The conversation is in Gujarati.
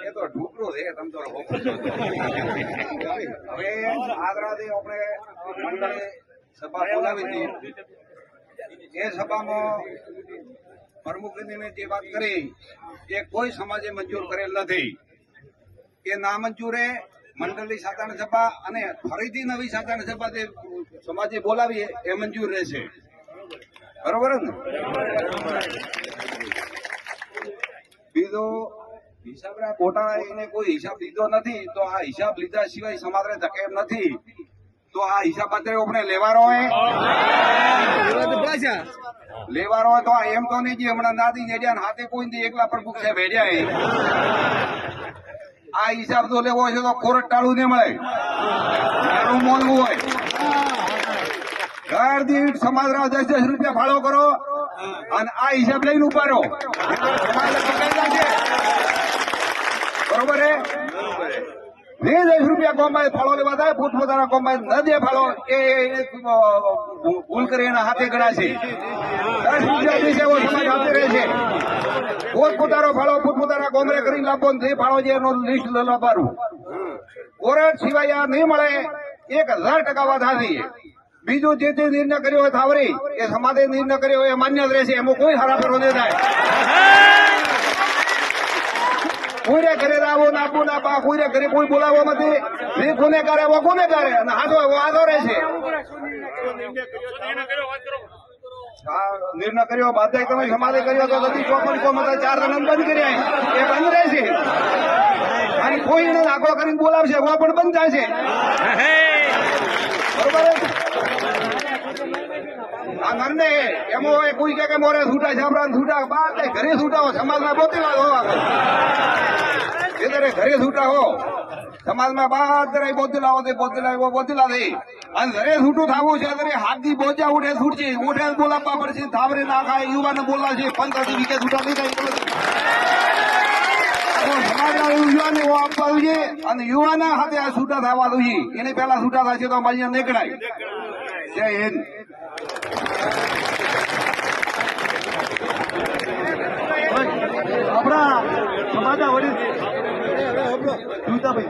એ તો ઢોકળું છે. હવે આદરાથી આપણે મંડળે સભા બોલાવી હતી. એ સભામાં પ્રમુખજીને જે વાત કરી એ કોઈ સમાજે મંજૂર કરેલ નથી. એ નામંજૂરે મંડળની સાધારણ સભા અને ફરીથી નવી સાધારણ સભા જે સમાજે બોલાવીએ એ મંજૂર રહેશે. બરોબર ને? બીજો હિસાબ ખોટા એને કોઈ હિસાબ લીધો નથી તો આ હિસાબ લીધા સિવાય સમાજને ધકે એમ નથી. તો આ હિસાબ અત્યારે આપણે લેવાનો હોય? લેવાનો હોય તો એમ તો નહીં જે હમણાં નાદી જેડ્યા ને હાથે કોઈ એકલા પ્રમુખ સાહેબ હેડ્યા આ હિસાબ તો લેવો છે તો કોરટ ટાળું ને મળે. નાનું મોલવું હોય. ઘર દીઠ સમાજ રાવ દસ દસ રૂપિયા ફાળો કરો અને આ હિસાબ લઈને ઉપાડો સમાજને પકડી નાખે. બરોબર હે બે રૂપિયા કોમ્બાઈ ફાળો લેવા થાય પોતપોતાના કોમ્બાઈ ન દે ફાળો. એ ભૂલ કરી એના હાથે ગણાશે રહેશે પોતપોતાનો ફાળો પોતપોતાના ગોમરે કરીને લાભો જે ફાળો છે એનો લિસ્ટ લપારું કોરટ સિવાય આ નહીં મળે. એક હજાર ટકા વાત હાથી બીજું જે તે નિર્ણય કર્યો હોય થાવરી. એ સમાજે નિર્ણય કર્યો હોય એ માન્ય જ રહેશે. એમાં કોઈ હરાફેરો નહીં થાય. કોઈને ઘરે રાવો નાખવું ના પા કોઈને ઘરે કોઈ બોલાવો નથી. જે કોને કરે એવો કોને કરે અને હાથો વાંધો રહે રહેશે નિર્ણય કર્યો, બાધા તમે સમાધે કર્યો તો બધી ચોપડી કોમ હતા ચાર જણ બંધ કર્યા એ બંધ રહેશે અને કોઈને નાખો કરીને બોલાવશે વો પણ બંધ થાય છે. આ નરને, એમો કોઈ કે કે મોરે છૂટા છાપરા છૂટા બાર ઘરે છૂટા હો સમાજના બોતેલા હોવા. એ ઘરે છૂટા હો. સમાજમાં બધા બોધલા બોતેલા એવો બોતેલા થઈ અને ઘરે છૂટું થવું છે ત્યારે હાથથી બોજા ઉઠે છૂટશે ઉઠે બોલાવવા પડશે, થાવરે ના ખાય, યુવાને બોલાશે પંચાયતી વીકે છૂટા નહીં થાય છે અને યુવાના હાથે આ છૂટા થવાનું છે એને પહેલા છૂટા છે તો અમારી નીકળાય. જય હિન્દ. આપણા સમાજના વડીલ Muito bem.